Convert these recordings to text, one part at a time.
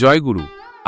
জয়গুরু,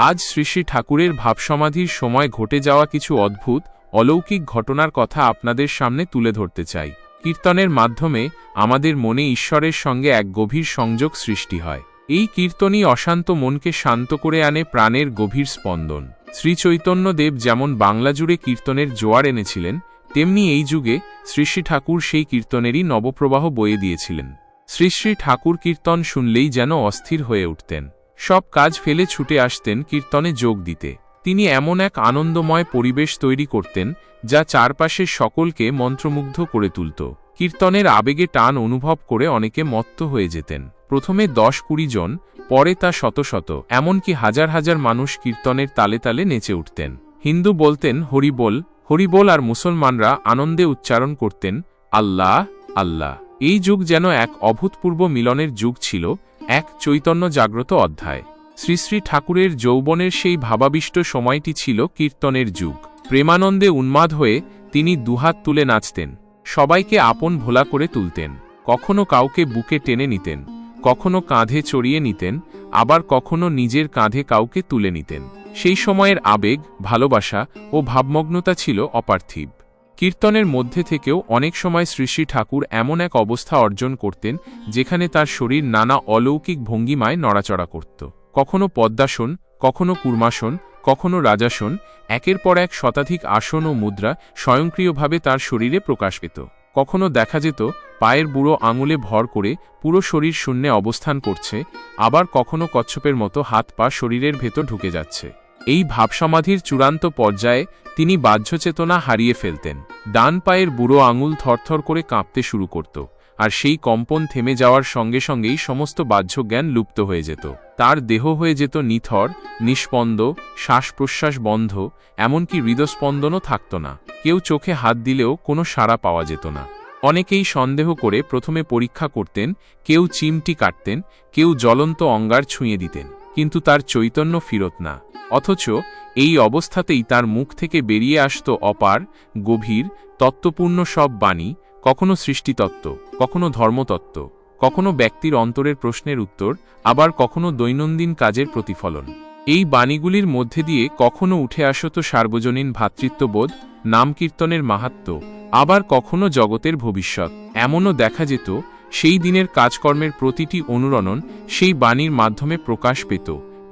আজ শ্রী শ্রী ঠাকুরের ভাবসমাধির সময় ঘটে যাওয়া কিছু অদ্ভুত, অলৌকিক ঘটনার কথা আপনাদের সামনে তুলে ধরতে চাই। কীর্তনের মাধ্যমে আমাদের মনে ঈশ্বরের সঙ্গে এক গভীর সংযোগ সৃষ্টি হয়। এই কীর্তনই অশান্ত মনকে শান্ত করে আনে প্রাণের গভীর স্পন্দন। শ্রী চৈতন্যদেব যেমন বাংলা জুড়ে কীর্তনের জোয়ার এনেছিলেন, তেমনি এই যুগে শ্রী শ্রী ঠাকুর সেই কীর্তনেরই নবপ্রবাহ বয়ে দিয়েছিলেন। শ্রী শ্রী ঠাকুর কীর্তন শুনলেই যেন অস্থির হয়ে উঠতেন। সব কাজ ফেলে ছুটে আসতেন কীর্তনে যোগ দিতে। তিনি এমন এক আনন্দময় পরিবেশ তৈরি করতেন, যা চারপাশের সকলকে মন্ত্রমুগ্ধ করে তুলত। কীর্তনের আবেগে টান অনুভব করে অনেকে মত্ত হয়ে যেতেন। প্রথমে দশ কুড়ি জন, পরে তা শত শত, এমনকি হাজার হাজার মানুষ কীর্তনের তালে তালে নেচে উঠতেন। হিন্দু বলতেন হরিবোল হরিবোল আর মুসলমানরা আনন্দে উচ্চারণ করতেন, আল্লাহ আল্লাহ। এই যুগ যেন এক অভূতপূর্ব মিলনের যুগ ছিল এক চৈতন্য জাগ্রত অধ্যায়। শ্রী শ্রী ঠাকুরের যৌবনের সেই ভাবাবিষ্ট সময়টি ছিল কীর্তনের যুগ। প্রেমানন্দে উন্মাদ হয়ে তিনি দুহাত তুলে নাচতেন। সবাইকে আপন ভোলা করে তুলতেন। কখনো কাউকে বুকে টেনে নিতেন। কখনো কাঁধে চড়িয়ে নিতেন। আবার কখনো নিজের কাঁধে কাউকে তুলে নিতেন। সেই সময়ের আবেগ, ভালোবাসা ও ভাবমগ্নতা ছিল অপার্থিব। কীর্তনের মধ্যে থেকেও অনেক সময় শ্রী ঠাকুর এমন এক অবস্থা অর্জন করতেন, যেখানে তার শরীর নানা অলৌকিক ভঙ্গিমায় নড়াচড়া করত। কখনো পদ্মাসন, কখনো কুর্মাসন, কখনো রাজাসন, একের পর এক শতাধিক আসন ও মুদ্রা স্বয়ংক্রিয়ভাবে তার শরীরে প্রকাশ পেত। কখনো দেখা যেত, পায়ের বুড়ো আঙুলে ভর করে পুরো শরীর শূন্যে অবস্থান করছে, আবার কখনো কচ্ছপের মতো হাত পা শরীরের ভেতর ঢুকে যাচ্ছে। এই ভাবসমাধির চূড়ান্ত পর্যায়ে তিনি বাহ্যচেতনা হারিয়ে ফেলতেন। ডান পায়ের বুড়ো আঙুল থরথর করে কাঁপতে শুরু করত, আর সেই কম্পন থেমে যাওয়ার সঙ্গে সঙ্গেই সমস্ত বাহ্যজ্ঞান লুপ্ত হয়ে যেত। তার দেহ হয়ে যেত নিথর, নিষ্পন্দ শ্বাস প্রশ্বাস বন্ধ, এমনকি হৃদস্পন্দনও থাকত না। কেউ চোখে হাত দিলেও কোনো সাড়া পাওয়া যেত না। অনেকেই সন্দেহ করে প্রথমে পরীক্ষা করতেন, কেউ চিমটি কাটতেন, কেউ জ্বলন্ত অঙ্গার ছুঁয়ে দিতেন, কিন্তু তার চৈতন্য ফিরত না। অথচ এই অবস্থাতেই তার মুখ থেকে বেরিয়ে আসত অপার, গভীর, তত্ত্বপূর্ণ সব বাণী, কখনো সৃষ্টিতত্ত্ব, কখনো ধর্মতত্ত্ব, কখনো ব্যক্তির অন্তরের প্রশ্নের উত্তর, আবার কখনো দৈনন্দিন কাজের প্রতিফলন। এই বাণীগুলির মধ্যে দিয়ে কখনো উঠে আসত সার্বজনীন ভ্রাতৃত্ববোধ নামকীর্তনের মাহাত্ম আবার কখনো জগতের ভবিষ্যৎ। এমনও দেখা যেত, সেই দিনের কাজকর্মের প্রতিটি অনুরণন সেই বাণীর মাধ্যমে প্রকাশ পেত।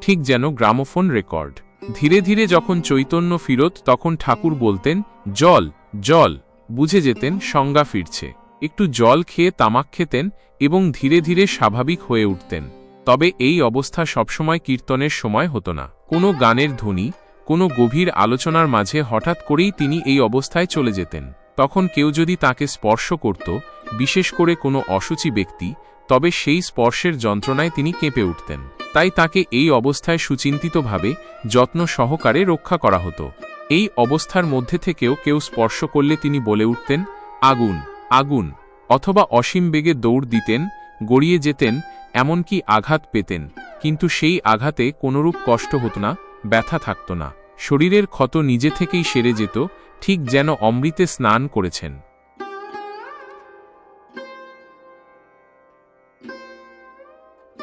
ঠিক যেন গ্রামোফোন রেকর্ড। ধীরে ধীরে যখন চৈতন্য ফিরত তখন ঠাকুর বলতেন, জল জল। বুঝে যেতেন, সংজ্ঞা ফিরছে। একটু জল খেয়ে তামাক খেতেন এবং ধীরে ধীরে স্বাভাবিক হয়ে উঠতেন। তবে এই অবস্থা সবসময় কীর্তনের সময় হতো না। কোনো গানের ধ্বনি, কোনো গভীর আলোচনার মাঝে হঠাৎ করেই তিনি এই অবস্থায় চলে যেতেন। তখন কেউ যদি তাকে স্পর্শ করত, বিশেষ করে কোনো অসুচি ব্যক্তি তবে সেই স্পর্শের যন্ত্রণায় তিনি কেঁপে উঠতেন। তাই তাকে এই অবস্থায় সুচিন্তিতভাবে যত্ন সহকারে রক্ষা করা হতো। এই অবস্থার মধ্যে থেকেও কেউ স্পর্শ করলে তিনি বলে উঠতেন, আগুন আগুন! অথবা অসীম বেগে দৌড় দিতেন, গড়িয়ে যেতেন, এমনকি আঘাত পেতেন। কিন্তু সেই আঘাতে কোনরূপ কষ্ট হতো না, ব্যথা থাকত না। শরীরের ক্ষত নিজে থেকেই সেরে যেত, ঠিক যেন অমৃতে স্নান করেছেন।